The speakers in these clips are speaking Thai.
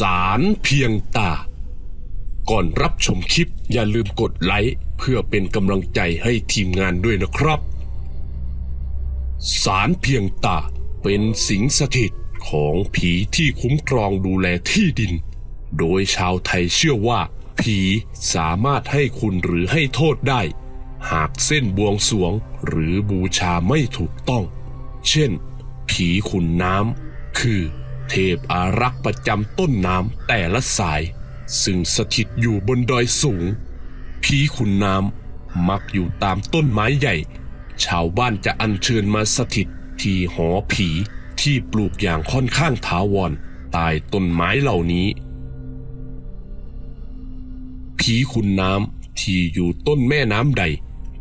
สารเพียงตา ก่อนรับชมคลิปอย่าลืมกดไลค์เพื่อเป็นกำลังใจให้ทีมงานด้วยนะครับ สารเพียงตาเป็นสิงสถิตของผีที่คุ้มครองดูแลที่ดิน โดยชาวไทยเชื่อว่า ผีสามารถให้คุณหรือให้โทษได้ หากเส้นบวงสรวงหรือบูชาไม่ถูกต้อง เช่น ผีขุนน้ำคือ เทพอารักษ์ประจำต้นน้ำแต่ละสาย ซึ่งสถิตอยู่บนดอยสูง ผีขุนน้ำมักอยู่ตามต้นไม้ใหญ่ ชาวบ้านจะอัญเชิญมาสถิตที่หอผีที่ปลูกอย่างค่อนข้างถาวรใต้ต้นไม้เหล่านี้ ผีขุนน้ำที่อยู่ต้นแม่น้ำใด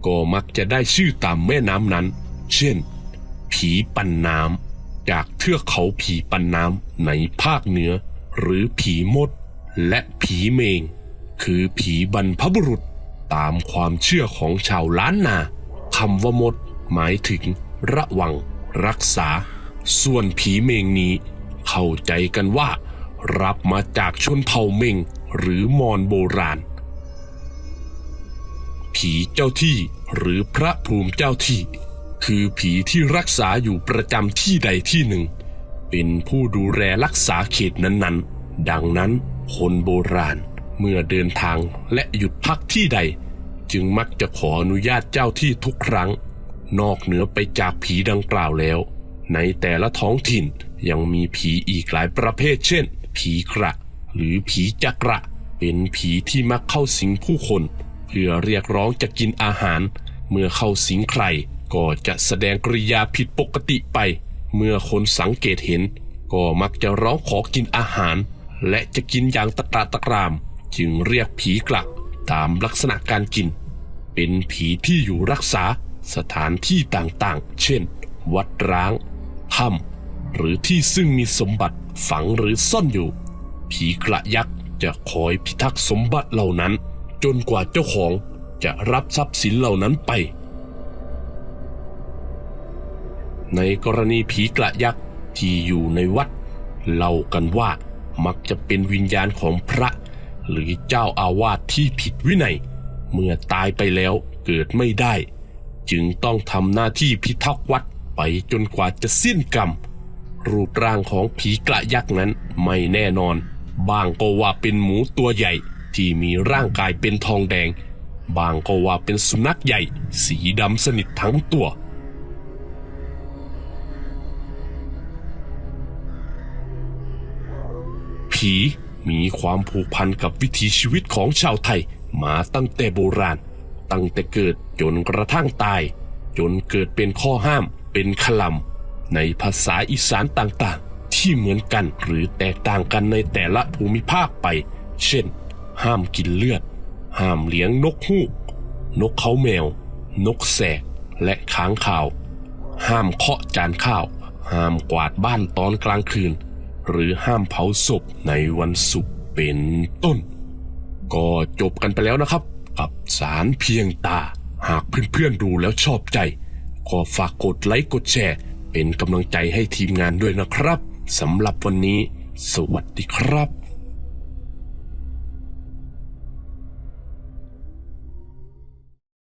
ก็มักจะได้ชื่อตามแม่น้ำนั้น เช่น ผีปันน้ำ จากเทือกเขาผีปันน้ำในภาคเหนือ หรือผีมด และผีเมง คือผีบรรพบุรุษตามความเชื่อของชาวล้านนาคำว่ามด หมายถึง ระวัง รักษา ส่วนผีเมงนี้ เข้าใจกันว่า รับมาจากชนเผ่าเมงหรือมอญโบราณ ผีเจ้าที่หรือพระภูมิเจ้าที่ คือผีที่รักษาอยู่ประจำที่ใดที่หนึ่ง เป็นผู้ดูแลรักษาเขตนั้นๆ ดังนั้นคนโบราณเมื่อเดินทางและหยุดพักที่ใด จึงมักจะขออนุญาตเจ้าที่ทุกครั้ง นอกเหนือไปจากผีดังกล่าวแล้ว ในแต่ละท้องถิ่นยังมีผีอีกหลายประเภทเช่น ผีกระ หรือผีจักระ เป็นผีที่มักเข้าสิงผู้คน เพื่อเรียกร้องจะกินอาหาร เมื่อเข้าสิงใคร ก็จะแสดงกริยาผิดปกติไป เมื่อคนสังเกตเห็น ก็มักจะร้องขอกินอาหาร และจะกินอย่างตะกราตะกราม จึงเรียกผีกลักตามลักษณะการกิน เป็นผีที่อยู่รักษาสถานที่ต่างๆ เช่น วัดร้าง ถ้ำหรือที่ซึ่งมีสมบัติฝังหรือซ่อนอยู่ ผีกระยักษ์จะคอยพิทักษ์สมบัติเหล่านั้น จนกว่าเจ้าของจะรับทรัพย์สินเหล่านั้นไป ในกรณีผีกระยักษ์ที่อยู่ในวัด เล่ากันว่ามักจะเป็นวิญญาณของพระ หรือเจ้าอาวาสที่ผิดวินัย เมื่อตายไปแล้วเกิดไม่ได้ จึงต้องทำหน้าที่พิทักษ์วัดไปจนกว่าจะสิ้นกรรม รูปร่างของผีกระยักษ์นั้นไม่แน่นอน บางก็ว่าเป็นหมูตัวใหญ่ที่มีร่างกายเป็นทองแดง บางก็ว่าเป็นสุนัขใหญ่ สีดำสนิททั้งตัว ผีมีความผูกพันกับวิถีชีวิตของชาวไทยมาตั้งแต่โบราณ ตั้งแต่เกิดจนกระทั่งตาย จนเกิดเป็นข้อห้ามเป็นคลำในภาษาอีสานต่างๆ ที่เหมือนกันหรือแตกต่างกันในแต่ละภูมิภาคไป เช่น ห้ามกินเลือด ห้ามเลี้ยงนกฮูก นกเขาแมว นกแสก และค้างข่าว ห้ามเคาะจานข้าว ห้ามกวาดบ้านตอนกลางคืน หรือห้ามเผาศพในวันศุกร์เป็นต้น ก็จบกันไปแล้วนะครับ กับสารเพียงตา หากเพื่อนๆดูแล้วชอบใจ ขอฝากกดไลค์กดแชร์ เป็นกำลังใจให้ทีมงานด้วยนะครับสำหรับวันนี้ สวัสดีครับ